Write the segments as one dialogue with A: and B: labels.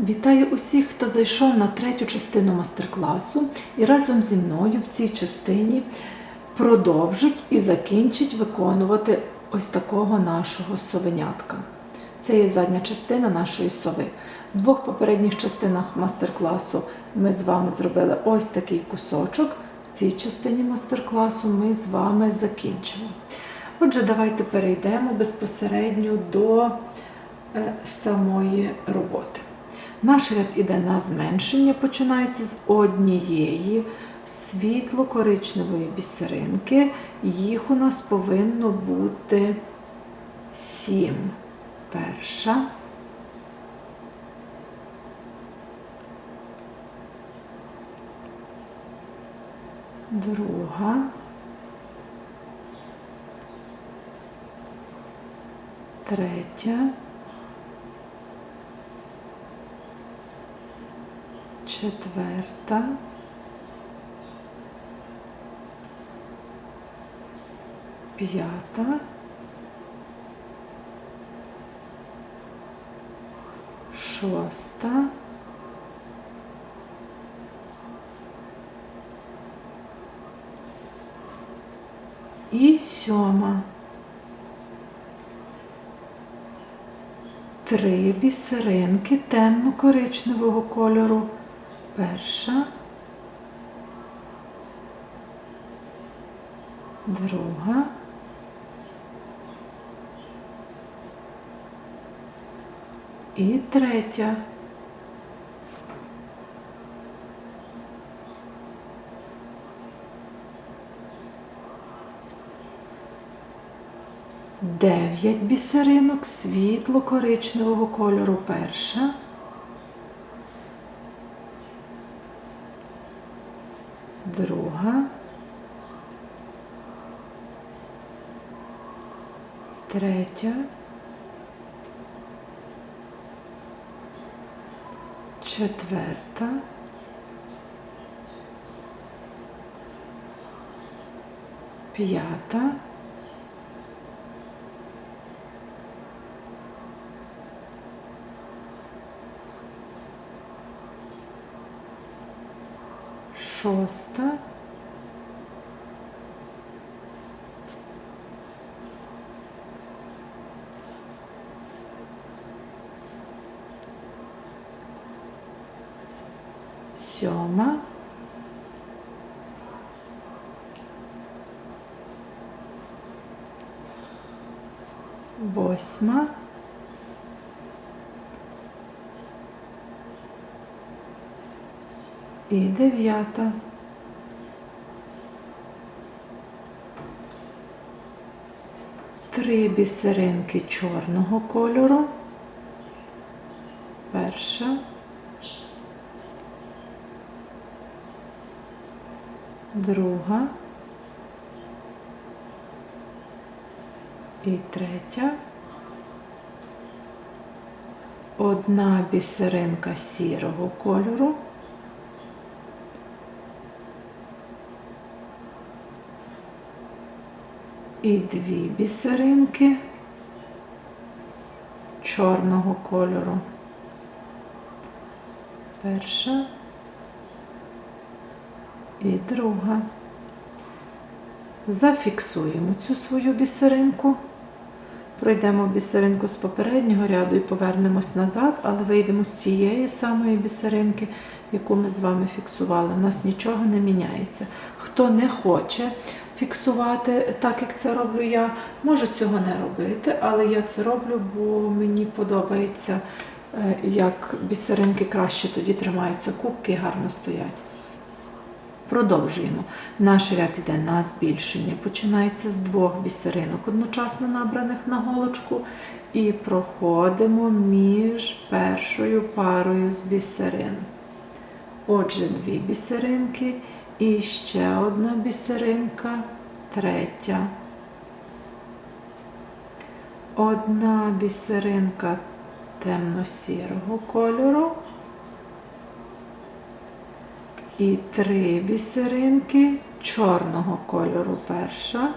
A: Вітаю усіх, хто зайшов на третю частину мастер-класу і разом зі мною в цій частині продовжить і закінчить виконувати ось такого нашого совенятка. Це є задня частина нашої сови. В двох попередніх частинах мастер-класу ми з вами зробили ось такий кусочок. В цій частині мастер-класу ми з вами закінчимо. Отже, давайте перейдемо безпосередньо до е, самої роботи. Наш ряд іде на зменшення, починається з однієї світло-коричневої бісеринки. Їх у нас повинно бути сім. Перша. Друга. Третя. Четверта, п'ята, шоста, і сьома. Три бісеринки темно-коричневого кольору. Перша, друга, і третя. Дев'ять бісеринок світло-коричневого кольору перша. друга, третя, четверта, п'ята, шоста. Сьома. Восьма. І дев'ята. Три бісеринки чорного кольору. Перша. Друга. І третя. Одна бісеринка сірого кольору. і дві бісеринки чорного кольору. Перша і друга. Зафіксуємо цю свою бісеринку. Пройдемо бісеринку з попереднього ряду і повернемось назад, але вийдемо з цієї самої бісеринки, яку ми з вами фіксували. У нас нічого не міняється. Хто не хоче фіксувати так, як це роблю я, може цього не робити, але я це роблю, бо мені подобається, е, як бісеринки краще тоді тримаються кубки гарно стоять. Продовжуємо. Наш ряд йде на збільшення. Починається з двох бісеринок, одночасно набраних на голочку, і проходимо між першою парою з бісерин. Отже, дві бісеринки і ще одна бісеринка, третя. Одна бісеринка темно-сірого кольору і три бісеринки чорного кольору перша.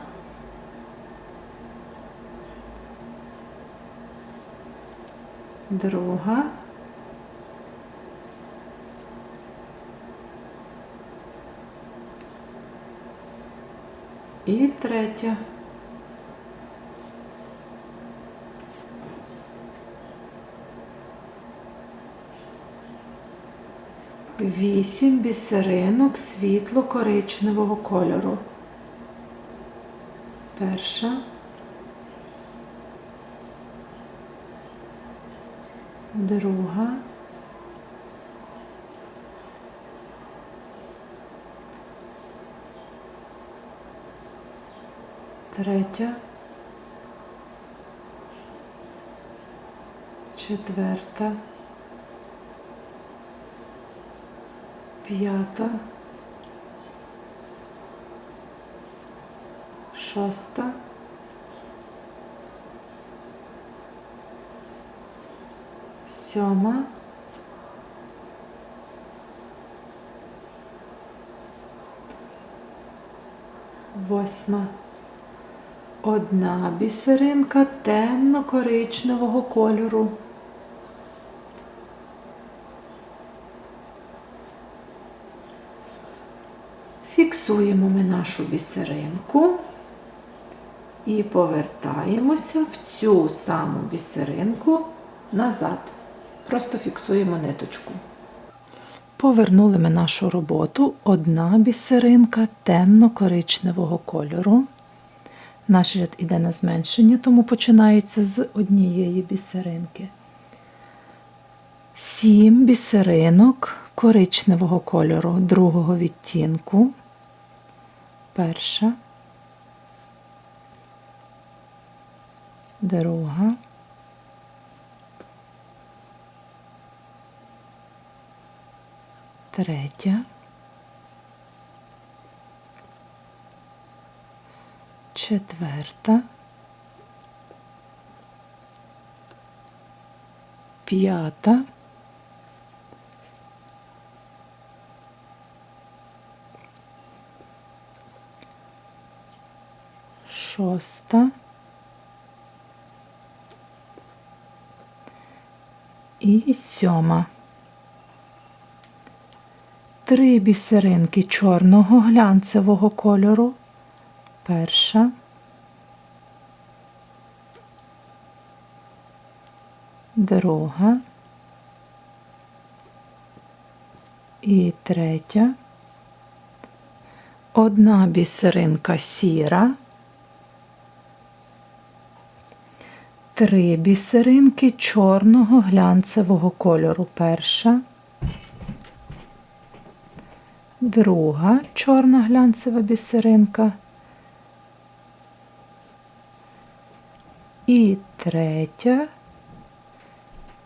A: Друга. І третя. Вісім бісеринок світло-коричневого кольору. Перша. Друга. Третя. Четверта. П'ята. Шоста. Сьома. Восьма. Одна бісеринка темно-коричневого кольору. Фіксуємо ми нашу бісеринку і повертаємося в цю саму бісеринку назад. Просто фіксуємо ниточку. Повернули ми нашу роботу. Одна бісеринка темно-коричневого кольору. Наш ряд іде на зменшення, тому починається з однієї бісеринки. Сім бісеринок коричневого кольору другого відтінку. Перша. Друга. Третя. Четверта. П'ята. Шоста. І сьома. Три бісеринки чорного глянцевого кольору. Перша. Друга. І третя. Одна бісеринка сіра. Три бісеринки чорного глянцевого кольору. Перша. Друга чорна глянцева бісеринка. І третя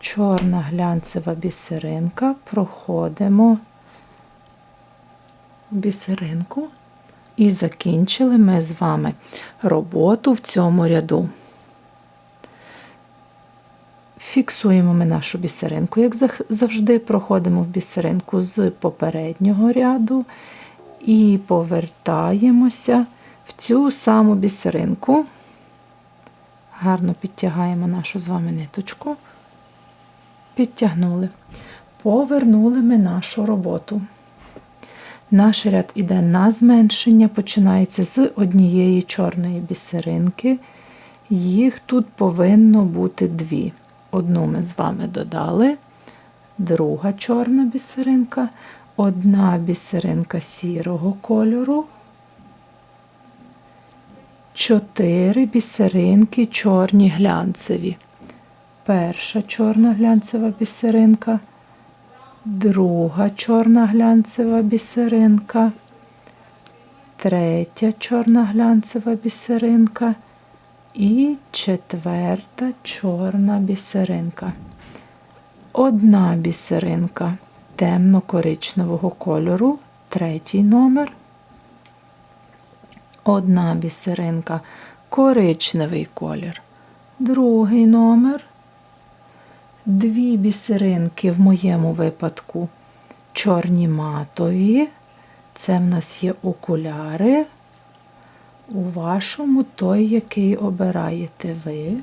A: чорна глянцева бісеринка. Проходимо бісеринку і закінчили ми з вами роботу в цьому ряду. Фіксуємо ми нашу бісеринку, як завжди, проходимо в бісеринку з попереднього ряду і повертаємося в цю саму бісеринку. Гарно підтягаємо нашу з вами ниточку. Підтягнули. Повернули ми нашу роботу. Наш ряд іде на зменшення, починається з однієї чорної бісеринки. Їх тут повинно бути дві. Одну ми з вами додали, друга чорна бісеринка, одна бісеринка сірого кольору, чотири бісеринки чорні глянцеві. Перша чорна глянцева бісеринка, друга чорна глянцева бісеринка, третя чорна глянцева бісеринка. І четверта чорна бісеринка. Одна бісеринка темно-коричневого кольору, третій номер. Одна бісеринка коричневий колір, другий номер. Дві бісеринки в моєму випадку чорні матові. Це в нас є окуляри у вашому той, який обираєте ви.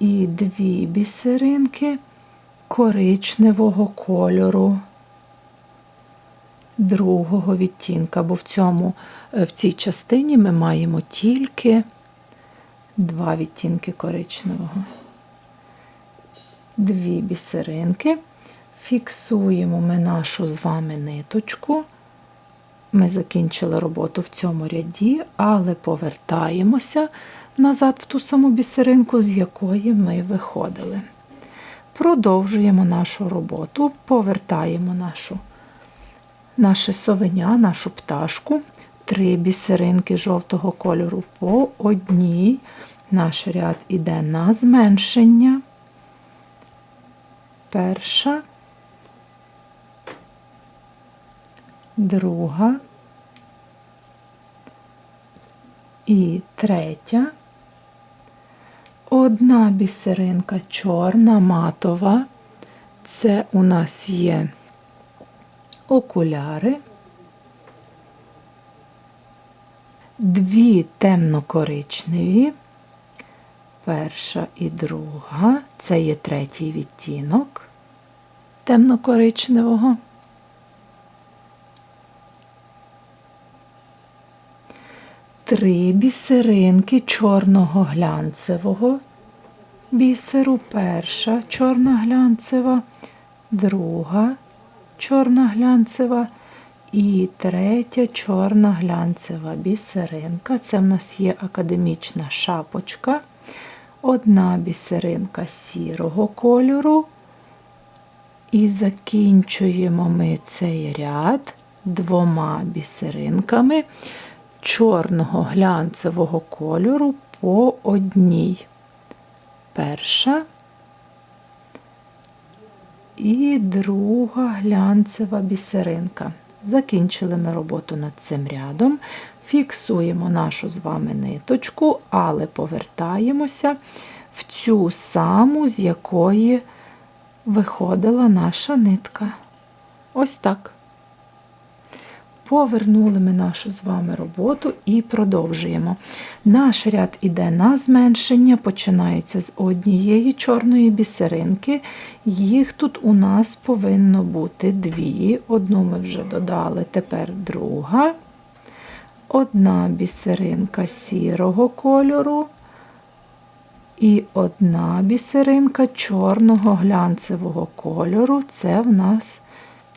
A: І дві бісеринки коричневого кольору. другого відтінка, бо в, цьому, е, в цій частині ми маємо тільки два відтінки коричневого. Дві бісеринки. Фіксуємо ми нашу з вами ниточку. Ми закінчили роботу в цьому ряді, але повертаємося назад в ту саму бісеринку, з якої ми виходили. Продовжуємо нашу роботу, повертаємо нашу, наше совеня, нашу пташку, три бісеринки жовтого кольору по одній. Наш ряд іде на зменшення. Перша, друга і третя. Одна бісеринка чорна, матова. Це у нас є окуляри. Дві темно-коричневі. Перша і друга. Це є третій відтінок темно-коричневого. Три бісеринки чорного глянцевого бісеру. Перша чорна глянцева, друга чорна глянцева і третя чорна глянцева бісеринка. Це в нас є академічна шапочка. Одна бісеринка сірого кольору. І закінчуємо ми цей ряд двома бісеринками чорного глянцевого кольору по одній. Перша і друга глянцева бісеринка. Закінчили ми роботу над цим рядом. Фіксуємо нашу з вами ниточку, але повертаємося в цю саму, з якої виходила наша нитка. Ось так. Повернули ми нашу з вами роботу і продовжуємо. Наш ряд іде на зменшення, починається з однієї чорної бісеринки. Їх тут у нас повинно бути дві. Одну ми вже додали, тепер друга. Одна бісеринка сірого кольору. І одна бісеринка чорного глянцевого кольору це в нас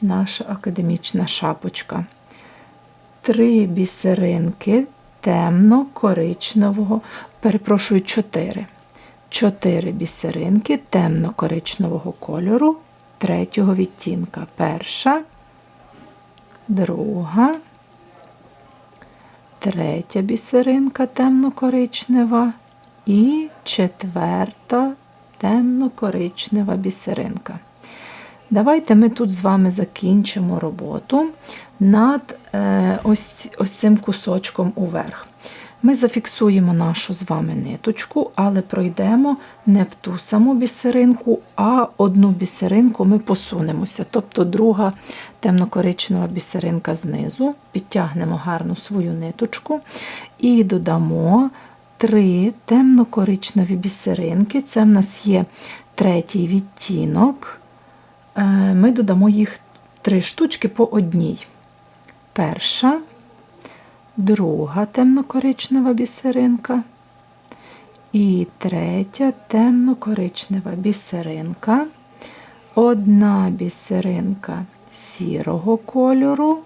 A: наша академічна шапочка три бісеринки темно-коричневого, перепрошую, чотири. Чотири бісеринки темно-коричневого кольору третього відтінка. Перша, друга, третя бісеринка темно-коричнева і четверта темно-коричнева бісеринка. Давайте ми тут з вами закінчимо роботу над ось, ось цим кусочком уверх. Ми зафіксуємо нашу з вами ниточку, але пройдемо не в ту саму бісеринку, а одну бісеринку ми посунемося. Тобто друга темно-коричнева бісеринка знизу, підтягнемо гарно свою ниточку і додамо три темно-коричневі бісеринки. Це в нас є третій відтінок. Е, ми додамо їх три штучки по одній. Перша, друга темно-коричнева бісеринка. І третя темно-коричнева бісеринка. Одна бісеринка сірого кольору.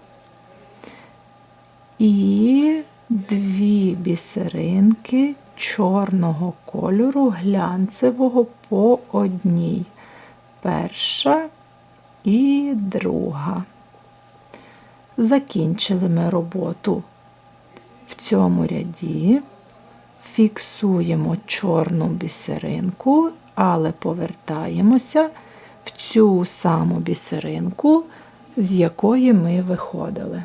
A: І дві бісеринки чорного кольору глянцевого по одній. Перша і друга. Закінчили ми роботу. В цьому ряді, фіксуємо чорну бісеринку, але повертаємося в цю саму бісеринку, з якої ми виходили.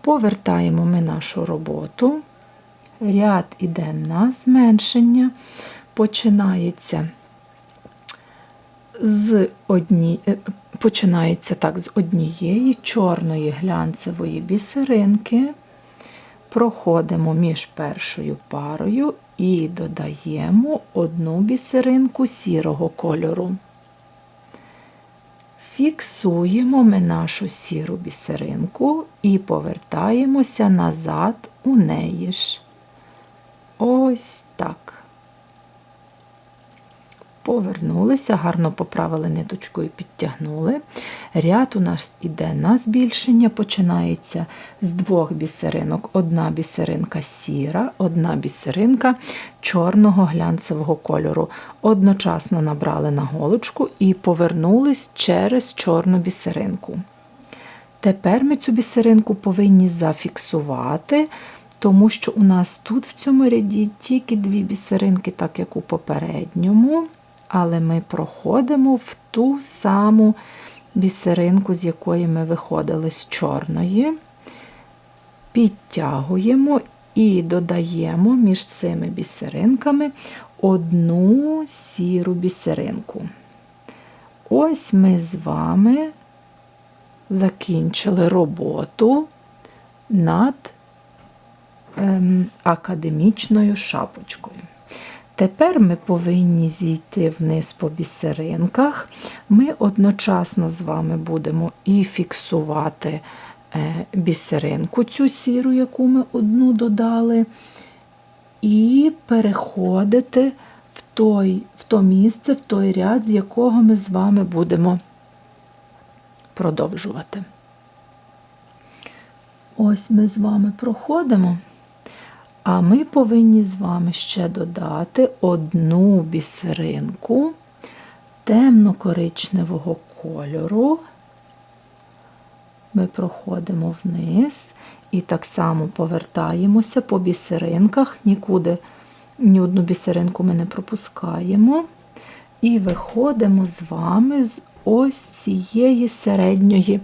A: Повертаємо ми нашу роботу, ряд іде на зменшення, починається з одні... Починається так з однієї чорної глянцевої бісеринки, проходимо між першою парою і додаємо одну бісеринку сірого кольору. Фіксуємо ми нашу сіру бісеринку і повертаємося назад у неї ж. Ось так. Повернулися, гарно поправили ниточку і підтягнули. Ряд у нас іде на збільшення, починається з двох бісеринок. Одна бісеринка сіра, одна бісеринка чорного глянцевого кольору. Одночасно набрали на голочку і повернулись через чорну бісеринку. Тепер ми цю бісеринку повинні зафіксувати, тому що у нас тут в цьому ряді тільки дві бісеринки, так як у попередньому але ми проходимо в ту саму бісеринку, з якої ми виходили з чорної, підтягуємо і додаємо між цими бісеринками одну сіру бісеринку. Ось ми з вами закінчили роботу над ем, академічною шапочкою. Тепер ми повинні зійти вниз по бісеринках. Ми одночасно з вами будемо і фіксувати е, бісеринку, цю сіру, яку ми одну додали, і переходити в той, в то місце, в той ряд, з якого ми з вами будемо продовжувати. Ось ми з вами проходимо. А ми повинні з вами ще додати одну бісеринку темно-коричневого кольору. Ми проходимо вниз і так само повертаємося по бісеринках, нікуди ні одну бісеринку ми не пропускаємо. І виходимо з вами з ось цієї середньої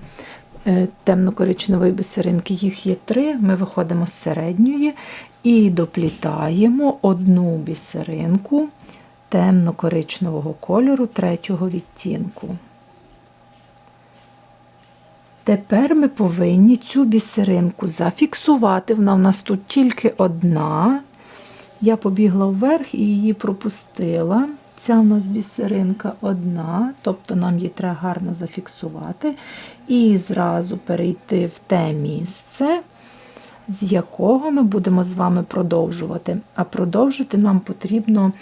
A: темно-коричневої бісеринки. Їх є три. Ми виходимо з середньої і доплітаємо одну бісеринку темно-коричневого кольору третього відтінку. Тепер ми повинні цю бісеринку зафіксувати. Вона в нас тут тільки одна. Я побігла вверх і її пропустила. Ця у нас бісеринка одна, тобто нам її треба гарно зафіксувати. І зразу перейти в те місце, з якого ми будемо з вами продовжувати. А продовжити нам потрібно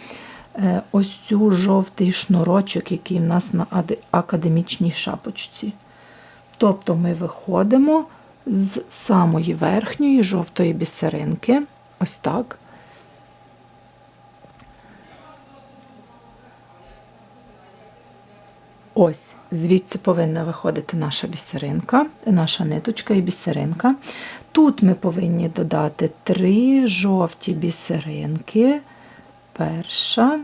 A: е, ось цю жовтий шнурочок, який в нас на академічній шапочці. Тобто ми виходимо з самої верхньої жовтої бісеринки, ось так. Ось, звідси повинна виходити наша бісеринка, наша ниточка і бісеринка. Тут ми повинні додати три жовті бісеринки. Перша,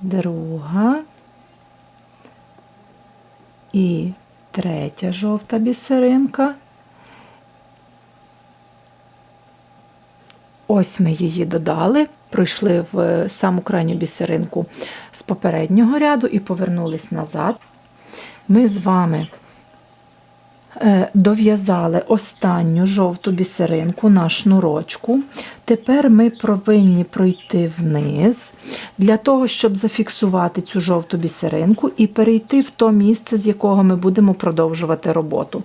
A: друга і третя жовта бісеринка. Ось ми її додали, пройшли в саму крайню бісеринку з попереднього ряду і повернулись назад. Ми з вами е, дов'язали останню жовту бісеринку на шнурочку. Тепер ми повинні пройти вниз для того, щоб зафіксувати цю жовту бісеринку і перейти в то місце, з якого ми будемо продовжувати роботу.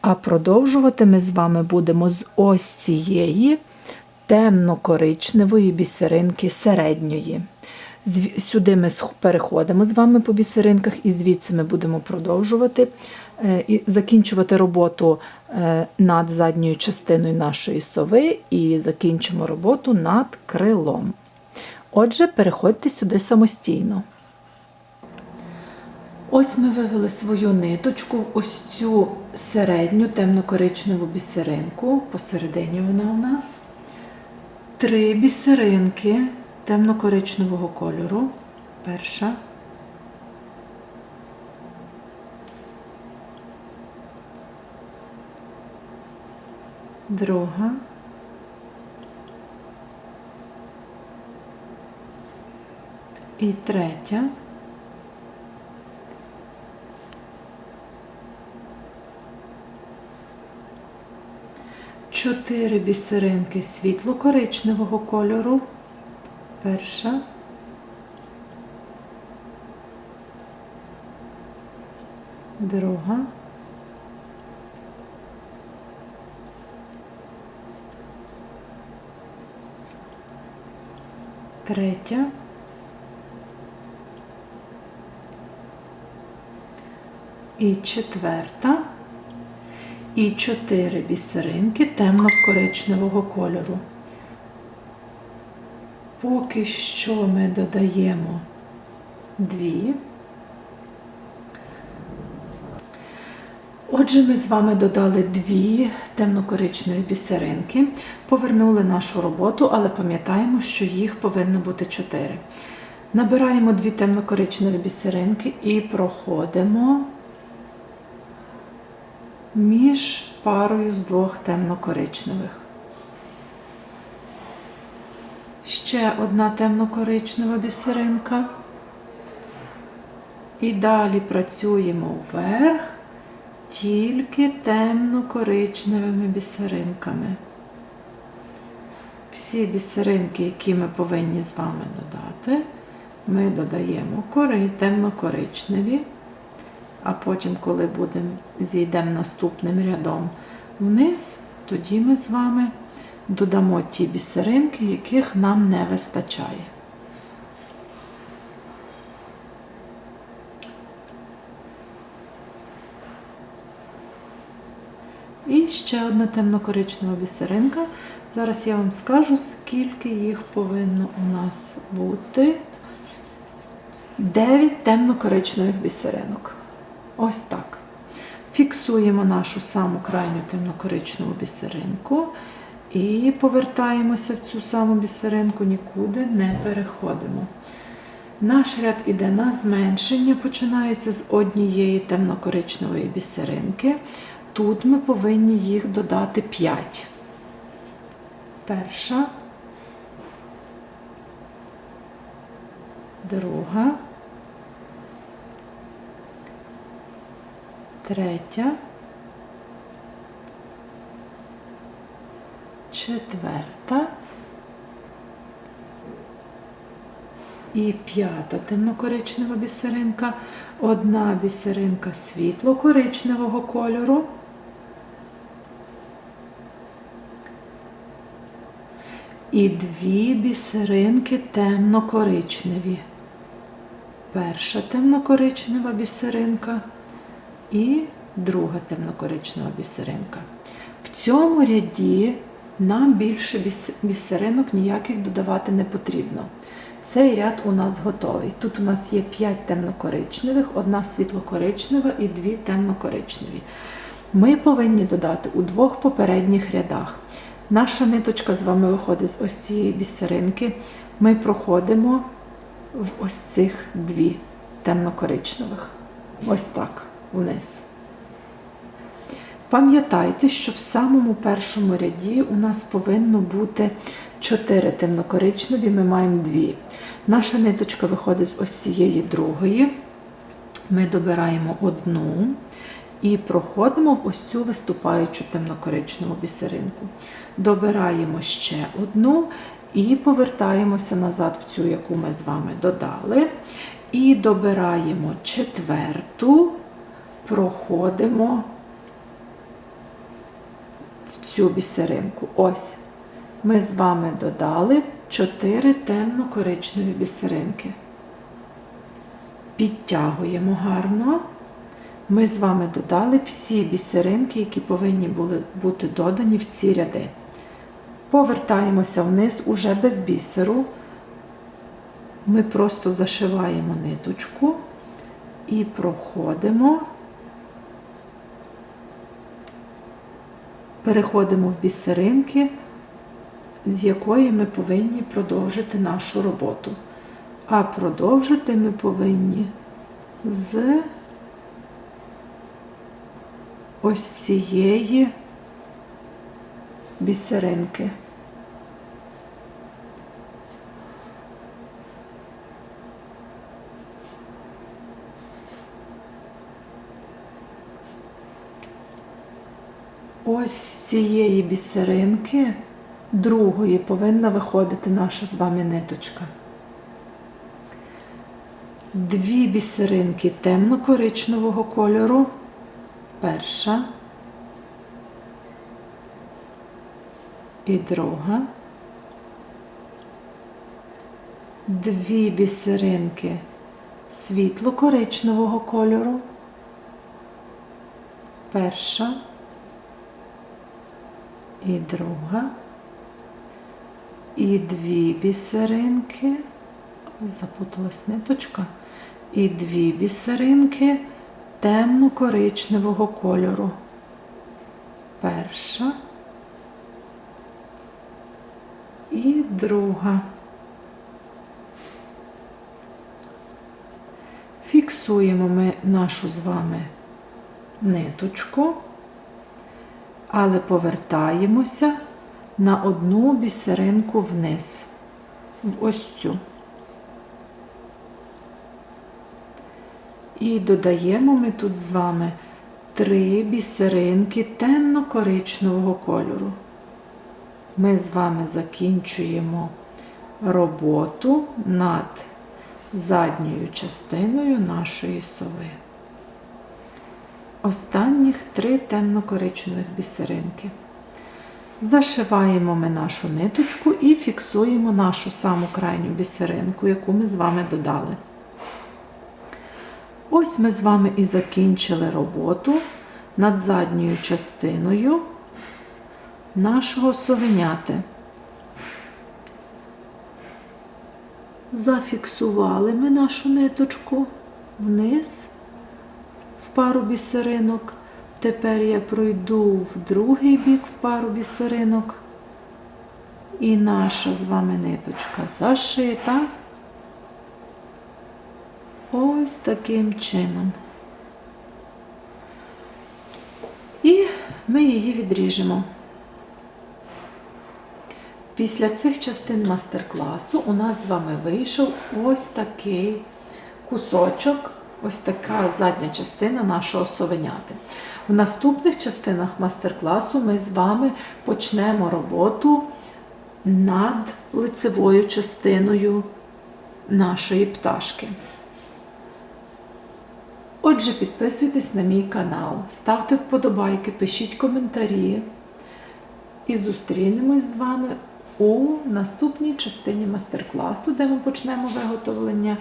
A: А продовжувати ми з вами будемо з ось цієї темно-коричневої бісеринки середньої. Сюди ми переходимо з вами по бісеринках, і звідси ми будемо продовжувати е, і закінчувати роботу е, над задньою частиною нашої сови і закінчимо роботу над крилом. Отже, переходьте сюди самостійно. Ось ми вивели свою ниточку в ось цю середню темно-коричневу бісеринку. Посередині вона у нас три бісеринки темно-коричневого кольору. Перша. Друга. І третя. Чотири бісеринки світло-коричневого кольору. Перша. друга. Третя. І четверта. І чотири бісеринки темно-коричневого кольору. Поки що ми додаємо дві. Отже, ми з вами додали дві темно-коричневі бісеринки, повернули нашу роботу, але пам'ятаємо, що їх повинно бути чотири. Набираємо дві темно-коричневі бісеринки і проходимо між парою з двох темно-коричневих. Ще одна темно-коричнева бісеринка. І далі працюємо вверх тільки темно-коричневими бісеринками. Всі бісеринки, які ми повинні з вами додати, ми додаємо кори темно-коричневі, а потім, коли будемо, зійдемо наступним рядом вниз, тоді ми з вами додамо ті бісеринки, яких нам не вистачає. І ще одна темно-коричнева бісеринка. Зараз я вам скажу, скільки їх повинно у нас бути. 9 темно-коричневих бісеринок. Ось так. Фіксуємо нашу саму крайню темно-коричневу бісеринку і повертаємося в цю саму бісеринку, нікуди не переходимо. Наш ряд іде на зменшення, починається з однієї темно-коричневої бісеринки. Тут ми повинні їх додати 5. Перша, друга, третя, четверта і п'ята темнокоричнева бісеринка, одна бісеринка світло-коричневого кольору. І дві бісеринки темно-коричневі. Перша темно-коричнева бісеринка і друга темно-коричнева бісеринка. В цьому ряді нам більше бісеринок ніяких додавати не потрібно. Цей ряд у нас готовий. Тут у нас є 5 темно-коричневих, одна світло-коричнева і дві темно-коричневі. Ми повинні додати у двох попередніх рядах. Наша ниточка з вами виходить з ось цієї бісеринки. Ми проходимо в ось цих дві темно-коричневих. Ось так, вниз. Пам'ятайте, що в самому першому ряді у нас повинно бути 4 темно-коричневі, ми маємо 2. Наша ниточка виходить з ось цієї другої. Ми добираємо одну і проходимо в ось цю виступаючу темно-коричневу бісеринку. Добираємо ще одну і повертаємося назад в цю, яку ми з вами додали. І добираємо четверту, проходимо в цю бісеринку. Ось. Ми з вами додали 4 темно-коричневі бісеринки. Підтягуємо гарно. Ми з вами додали всі бісеринки, які повинні були бути додані в ці ряди. Повертаємося вниз уже без бісеру. Ми просто зашиваємо ниточку і проходимо, переходимо в бісеринки, з якої ми повинні продовжити нашу роботу. А продовжити ми повинні з ось цієї бісеринки. Ось з цієї бісеринки другої повинна виходити наша з вами ниточка. дві бісеринки темно-коричневого кольору. Перша і друга. Дві бісеринки світло-коричневого кольору. Перша і друга. І дві бісеринки. Запуталась ниточка. І дві бісеринки темно-коричневого кольору. Перша і друга. Фіксуємо ми нашу з вами ниточку, але повертаємося на одну бісеринку вниз, в ось цю. І додаємо ми тут з вами три бісеринки темно-коричневого кольору. Ми з вами закінчуємо роботу над задньою частиною нашої сови. Останніх три темно-коричневих бісеринки. Зашиваємо ми нашу ниточку і фіксуємо нашу саму крайню бісеринку, яку ми з вами додали. Ось ми з вами і закінчили роботу над задньою частиною нашого совеняти. Зафіксували ми нашу ниточку вниз пару бісеринок. Тепер я пройду в другий бік в пару бісеринок. І наша з вами ниточка зашита. Ось таким чином. І ми її відріжемо. Після цих частин мастер-класу у нас з вами вийшов ось такий кусочок, ось така задня частина нашого совеняти. В наступних частинах мастер-класу ми з вами почнемо роботу над лицевою частиною нашої пташки. Отже, підписуйтесь на мій канал, ставте вподобайки, пишіть коментарі. І зустрінемось з вами у наступній частині мастер-класу, де ми почнемо виготовлення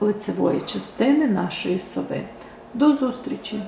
A: лицевої частини нашої сови. До зустрічі!